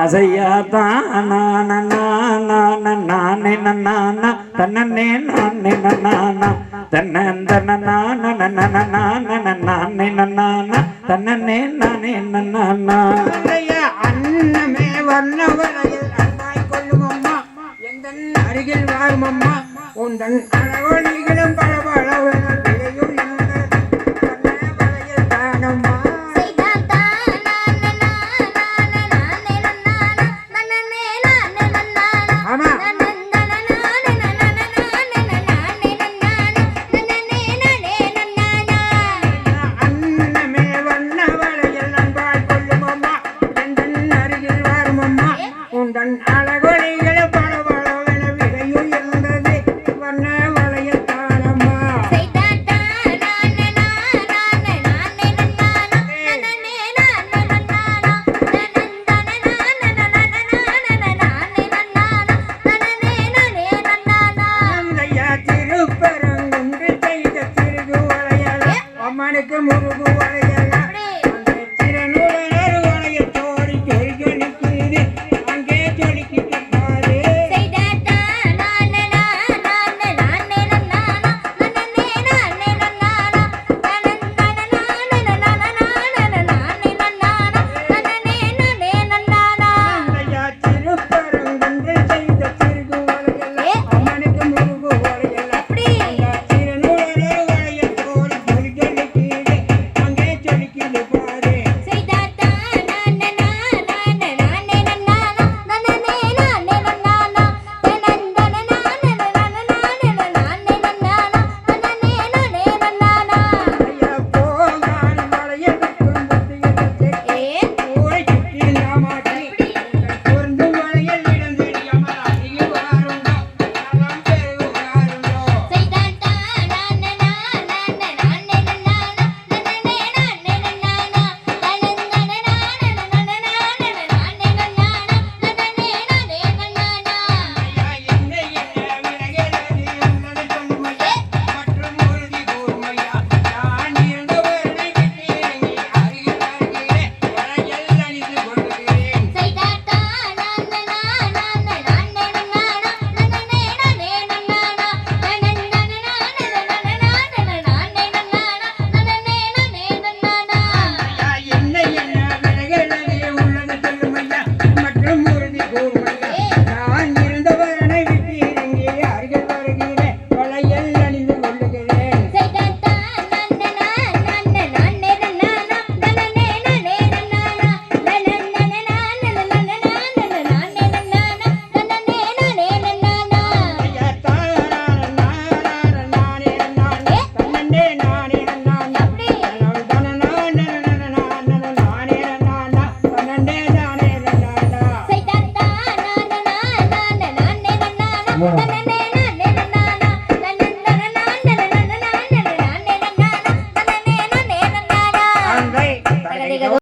அசையா தானா நானே நானா தன்னே நானே நானா தன்னே நானா தன்னே நானே நானா அன்னமே வர்ணவரையில் அன்பாய் கொள்ளும் அம்மா எங்கள் அருகில் வாரும் அம்மா உந்தன் அளவழிகளும் பழவ மணிக்கு முருகு வரையல் Wonderful.